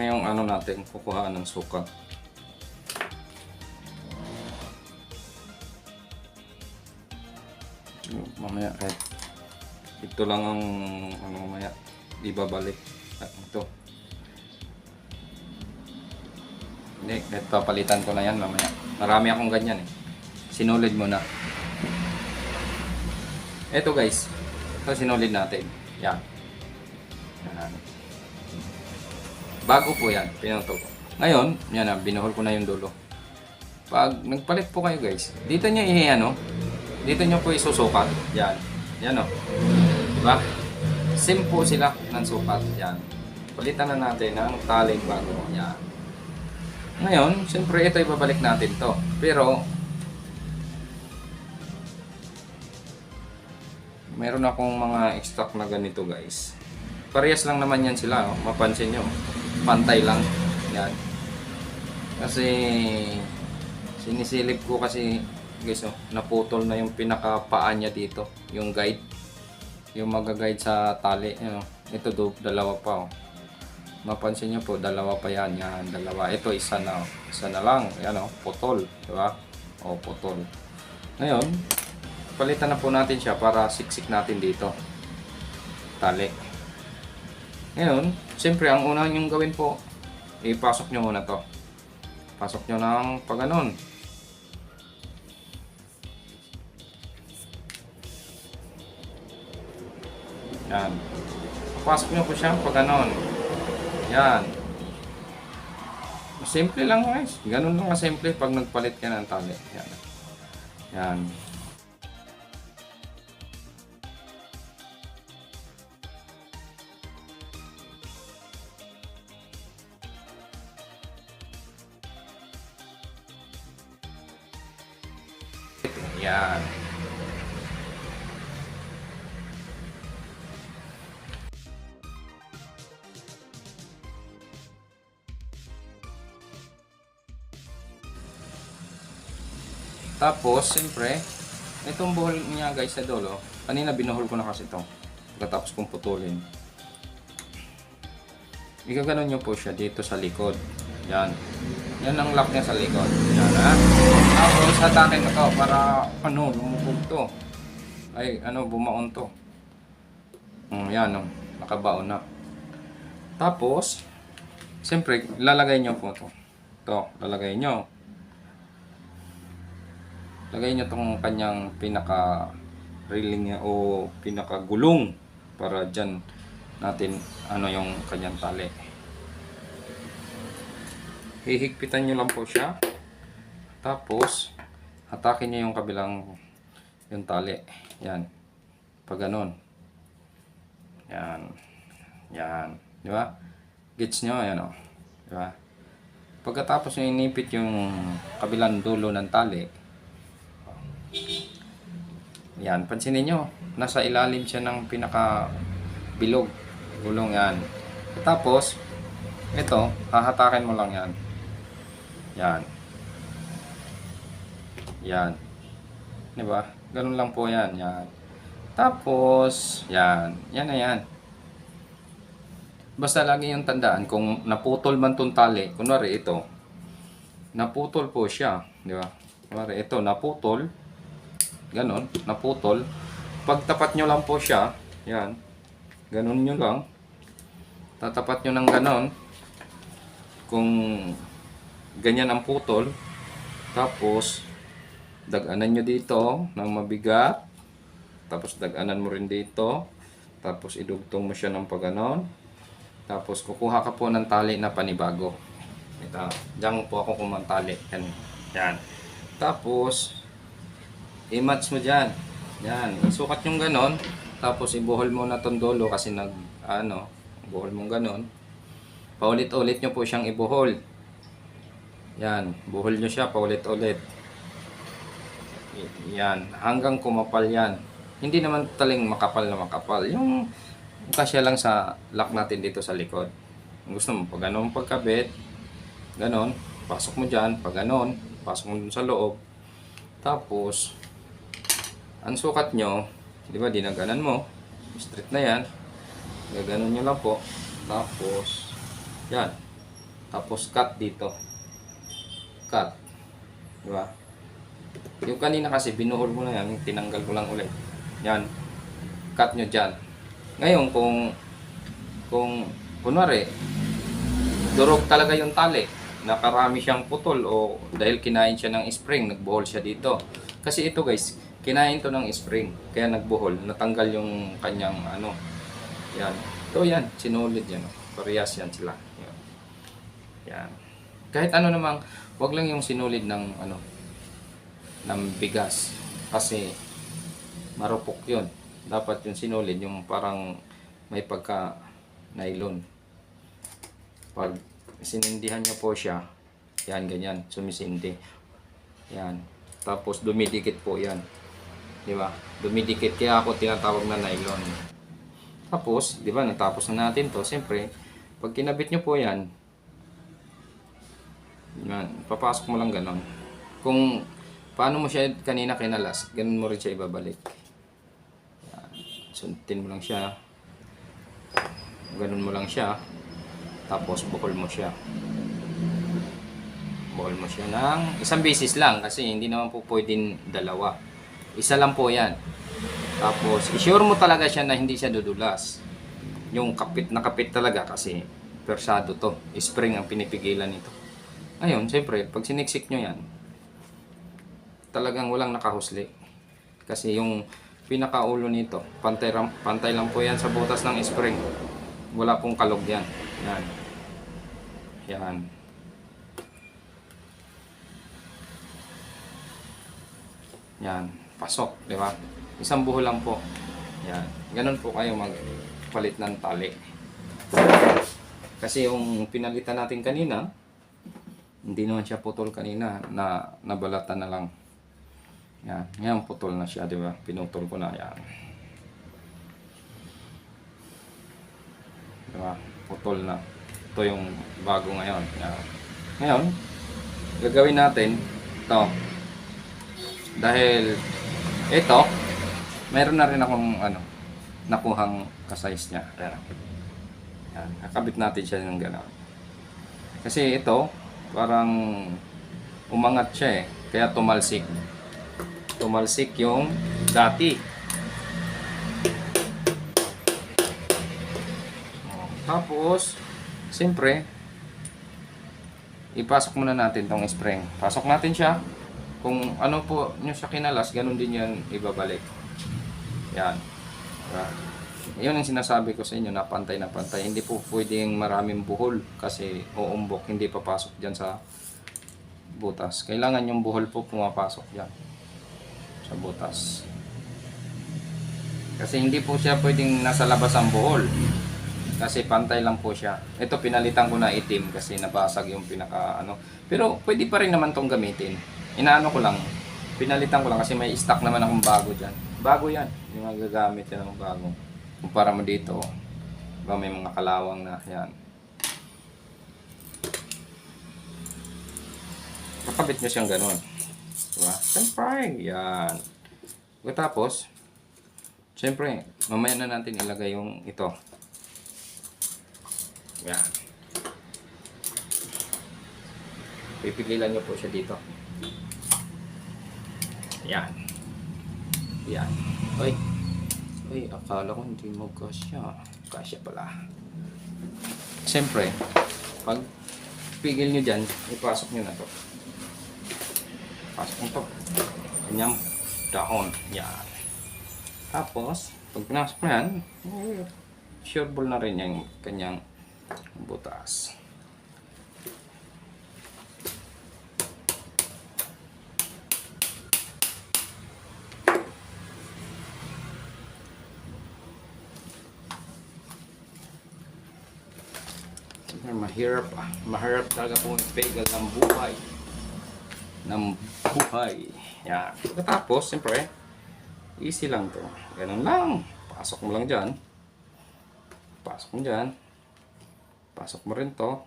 Rin yung ano natin, kukuhaan ng sukat. Mamaya kahit ito lang ang ano mamaya ibabalik. Ito. Hindi, kahit papalitan ko na yan mamaya. Marami akong ganyan eh. Sinulid mo na. Ito guys. Ito sinulid natin. Yan. Yan. Bago po yan, pinutol ko. Ngayon, yan na, binuhol ko na yung dulo. Pag nagpalit po kayo guys, dito nyo i ano, dito nyo po isusukat. Yan. Yan o. Diba? Same po sila ng sukat. Yan. Palitan na natin ang taling bago. Yan. Ngayon, siyempre ito ibabalik natin to. Pero, meron akong mga stock na ganito guys. Parehas lang naman yan sila. Oh. Mapansin nyo. Pantay lang. Yan. Kasi, sinisilip ko kasi guys oh, naputol na yung pinakapaa niya dito. Yung guide. Yung mag-guide sa tali. Yan, oh. Ito do, dalawa pa. Oh. Mapansin nyo po, dalawa pa yan. Yan, dalawa. Ito, isa na. oh. Isa na lang. Yan o, putol. Diba? O, putol. Ngayon, palitan na po natin siya para siksik natin dito. Tali. Ngayon, siyempre, ang una nyong gawin po, ipasok nyo muna to. Pasok nyo ng paganon. Yan. Pasok nyo po siya pag ganon. Yan. Simple lang guys. Ganun lang kasimple pag nagpalit ka ng tali. Yan. Yan. Yan. Tapos, siyempre, itong buhol niya guys sa dulo, kanina binuhol ko na kasi ito. Pagkatapos kong putulin. Igaganon nyo po siya dito sa likod. Yan. Yan ang lock niya sa likod. Yan ha. Tapos, hatakin ko to para, ano, lumubog to. Ay, ano, bumaon to. Mm, yan, oh, nakabaon na. Tapos, siyempre, lalagay nyo po to. To, lalagay nyo. Lagay nyo tong kanyang pinaka railing o pinaka gulong para dyan natin ano yung kanyang tali. Hihigpitan nyo lang po siya. Tapos, hatakin nyo yung kabilang yung tali. Yan. Pag ganon. Yan. Yan. Di ba? Gets nyo? Ayan o. Di ba? Pagkatapos nyo inipit yung kabilang dulo ng tali, yan, pansinin nyo, nasa ilalim siya ng pinaka bilog. Gulong yan. Tapos, ito, hahatakin mo lang yan. Yan. Yan. Di ba? Ganun lang po yan. Yan. Tapos, yan. Yan na yan. Basta lagi yung tandaan, kung naputol man tong tali, kunwari ito, naputol po siya. Di ba? Kunwari ito, naputol, ganon, naputol. Pagtapat nyo lang po siya, yan, ganon nyo lang. Tatapat nyo ng ganon. Kung ganyan ang putol, tapos daganan nyo dito ng mabigat. Tapos daganan mo rin dito. Tapos idugtong mo siya ng paganon. Tapos kukuha ka po ng tali na panibago. Ito, diyan po ako kumantali. Yan. Yan. Tapos, i-match mo dyan. Yan. Isukat yung ganon. Tapos ibuhol mo na tong dulo kasi nag, ano, buhol mong ganon. Paulit-ulit nyo po siyang ibuhol. Yan. Buhol nyo siya paulit-ulit. Yan. Hanggang kumapal yan. Hindi naman taling makapal na makapal. Yung kasya lang sa lock natin dito sa likod. Gusto mo, pag ganon pagkabit, ganon, pasok mo dyan, pag ganon, pasok mo dun sa loob. Tapos, ang sukat nyo, di ba, dinaganan mo, straight na yan, gaganon nyo lang po, tapos, Yan. Tapos cut dito. Cut. Di ba? Yung kanina kasi binuhol ko na yan, tinanggal ko lang ulit. Yan. Cut nyo dyan. Ngayon kung kung kunwari durog talaga yung tali, nakarami siyang putol o dahil kinain siya ng spring, nagbuhol siya dito. Kasi ito guys, kinain to ng spring, kaya nagbuhol, natanggal yung kanyang ano. Yan. Ito yan, sinulid yan. Parehas yan sila. Yan. Yan. Kahit ano namang, wag lang yung sinulid ng ano, ng bigas. Kasi marupok yun. Dapat yung sinulid, yung parang may pagka nylon. Pag sinindihan nyo po siya, yan, ganyan, sumisindi. Yan. Tapos dumidikit po yan. Di ba? Dumidikit. Kaya ako tinatawag na nylon. Tapos, di ba, natapos na natin to. Siyempre, pag kinabit nyo po yan, yan, papasok mo lang ganon. Kung paano mo siya kanina kinalas, ganun mo rin siya ibabalik. Yan. Suntin mo lang siya. Ganun mo lang siya. Tapos bukol mo siya. Bukol mo siya ng isang beses lang kasi hindi naman po pwedeng dalawa. Isa lang po yan. Tapos, isure mo talaga siya na hindi siya dudulas. Yung kapit na kapit talaga kasi persado to. Spring ang pinipigilan nito. Ngayon, siyempre, pag siniksik nyo yan, talagang walang nakahusli. Kasi yung pinakaulo nito, pantay, pantay lang po yan sa butas ng spring. Wala pong kalog yan. Yan. Yan. Yan. Pasok, di ba? Isang buho lang po. Yan. Ganun po kayo magpalit ng tali. Kasi yung pinalitan natin kanina, hindi naman siya putol kanina na nabalatan na lang. Yan, ngayon putol na siya, di ba? Pinutol ko na yan. Di ba? Putol na. Ito yung bago ngayon. Yan. Ngayon, gagawin natin ito. Dahil ito, meron na rin akong ano, nakuhang kasize niya. Yan. Yan. Kakabit natin siya ng gano'n. Kasi ito, parang umangat siya eh. Kaya tumalsik. Tumalsik yung dati. Tapos, siyempre, ipasok muna natin tong spring. Pasok natin siya. Kung ano po nyo siya kinalas, ganun din yan ibabalik. Yan. Yun ang sinasabi ko sa inyo na pantay na pantay. Hindi po pwedeng maraming buhol kasi uumbok, hindi papasok dyan sa butas. Kailangan yung buhol po pumapasok dyan sa butas. Kasi hindi po siya pwedeng nasa labas ang buhol. Kasi pantay lang po siya. Ito pinalitan ko na itim kasi nabasag yung pinaka ano. Pero pwede pa rin naman tong gamitin. Inaano ko lang. Pinalitan ko lang kasi may stock naman akong bago dyan. Bago yan. Yung magagamit yan ng bago. Kumpara mo dito. Diba may mga kalawang na yan. Kakabit nyo siyang ganun. Diba? Siyempre, yan. Tapos, siyempre, mamaya na natin ilagay yung ito. Yan. Pipigilan nyo po siya dito. Yan. Yan. Uy. Uy, akala ko hindi mo kasya. Kasya pala. Siyempre, pag pigil nyo dyan, ipasok nyo na to. Pasok mo to. Kanyang dahon. Yan. Tapos, pag pinasok mo yan, sure ball na rin yung kanyang butas. Mahirap ah. Mahirap talaga po bagel ng buhay. Ng buhay. Yan. Pagkatapos, siyempre, easy lang to. Ganun lang. Pasok mo lang dyan. Pasok mo dyan. Pasok mo rin to.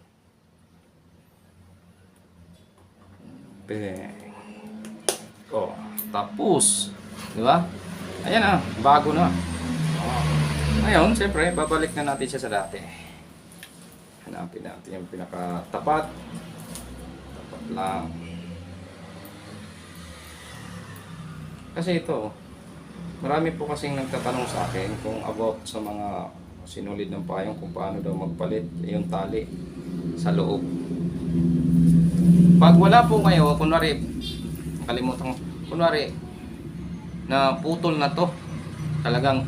Bang. Oh, tapos. Di ba? Ayan na, bago na. Oh. Ngayon, siyempre, babalik na natin siya sa dati. Hanapin natin yung pinakatapat. Tapat lang. Kasi ito, marami po kasing nagtatanong sa akin kung about sa mga sinulid ng payong kung paano daw magpalit yung tali sa loob. Pag wala po kayo, kunwari, kalimutan kunwari, na putol na to, talagang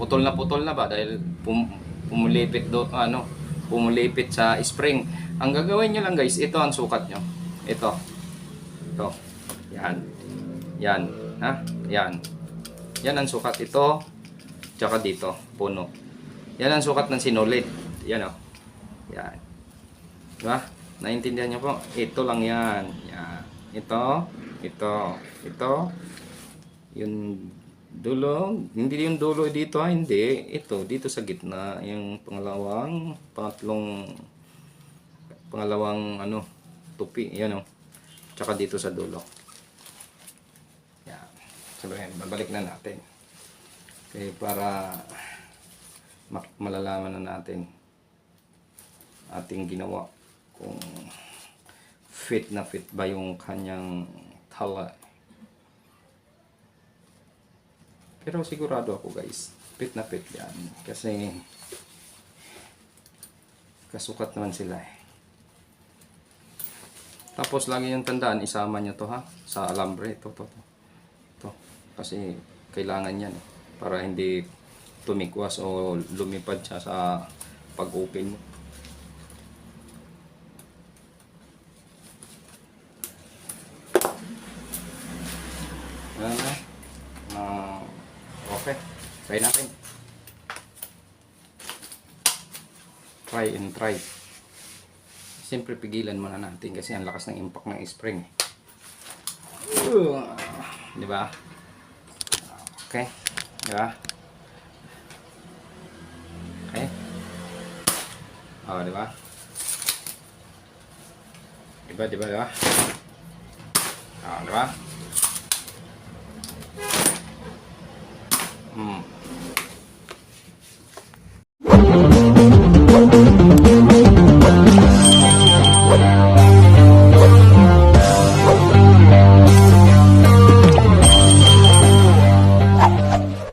putol na putol na ba? Dahil pum, pumulipit do ano pumulipit sa spring. Ang gagawin nyo lang guys ito ang sukat nyo. Ito. Ito. Yan yan. Ha? Yan. Yan ang sukat ito tsaka dito puno. Yan ang sukat ng sinulid. Yan o yan. Diba? Naintindihan nyo po? Ito lang yan. Yan. Ito ito ito. Yung dulo, hindi yung dulo dito, ah, hindi. Ito, dito sa gitna, yung pangalawang, pangatlong, pangalawang, ano, tupi, yan o. Tsaka dito sa dulo. Sabihin, babalik na natin. Okay, para malalaman na natin ating ginawa kung fit na fit ba yung kanyang tala. Pero sigurado ako guys, fit na fit yan. Kasi kasukat naman sila eh. Tapos lagi yung tandaan, isama nyo to ha, sa alambre. Ito, to, to. Kasi kailangan yan eh, para hindi tumikwas o lumipad siya sa pag-open mo. Yan na. Ah, okay. Try natin. Try and try. Siyempre pigilan muna natin kasi ang lakas ng impact ng spring. Uh, di ba? Okay. Di ba? Okay. Oh, di ba? Di ba, di ba, di ba? Oh, di ba? Hmm.